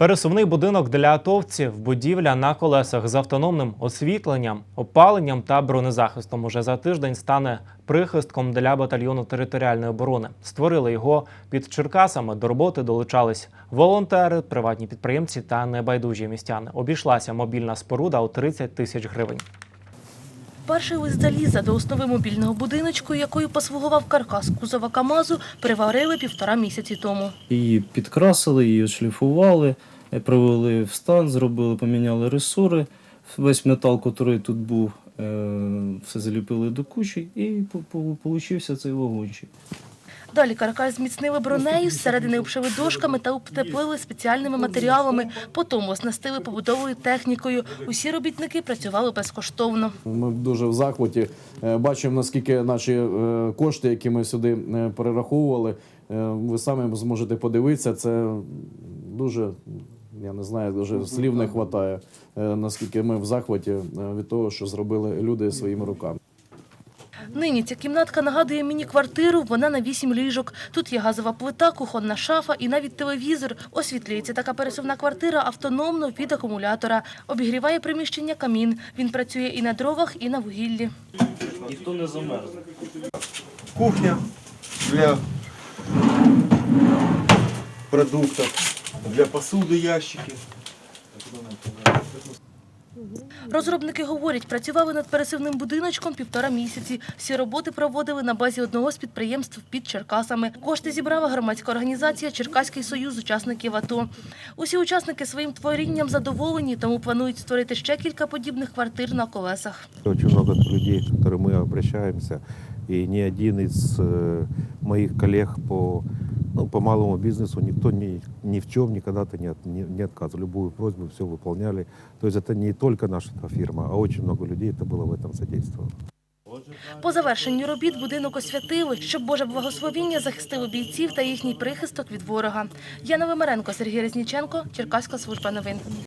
Пересувний будинок для атовців, будівля на колесах з автономним освітленням, опаленням та бронезахистом уже за тиждень стане прихистком для батальйону територіальної оборони. Створили його під Черкасами. До роботи долучались волонтери, приватні підприємці та небайдужі містяни. Обійшлася мобільна споруда у 30 тисяч гривень. Перший лист заліза до основи мобільного будиночку, якою послугував каркас кузова КАМАЗу, приварили півтора місяці тому. Її підкрасили, її шліфували, е, привели в стан, зробили, поміняли ресори. Весь метал, який тут був, е, все заліпили до кучі і вийшов цей вагончик. Далі каркас зміцнили бронею, зсередини обшили дошками та утеплили спеціальними матеріалами. Потім оснастили побудовою технікою. Усі робітники працювали безкоштовно. Ми дуже в захваті. Е, Бачимо, наскільки наші е, кошти, які ми сюди е, перераховували, ви самі зможете подивитися. Це дуже, я не знаю, дуже слів не вистачає, наскільки ми в захваті від того, що зробили люди своїми руками. Нині ця кімнатка нагадує міні-квартиру, вона на вісім ліжок. Тут є газова плита, кухонна шафа і навіть телевізор. Освітлюється така пересувна квартира автономно від акумулятора. Обігріває приміщення камін. Він працює і на дровах, і на вугіллі. Ніхто не замерз. кухня для продуктов, для посуды ящики. Розробники говорять, працювали над пересувним будиночком півтора місяці. Всі роботи проводили на базі одного з підприємств під Черкасами. Кошти зібрала громадська організація Черкаський союз учасників АТО. Усі учасники своїм творінням задоволені, тому планують створити ще кілька подібних квартир на колесах. Очень много людей, к которым мы обращаемся, и ни один из э, моих коллег по, ну, по малому бизнесу, никто ни, ни в чем никогда-то не, от- не, не отказывал. Любую просьбу все выполняли. То есть это не только наша эта фирма, а очень много людей это было в этом задействовано. По завершенню робіт будинок освятили, щоб Боже благословіння захистило бійців та їхній прихисток від ворога. Яна Вимаренко, Сергій Резніченко, Черкаська служба новин.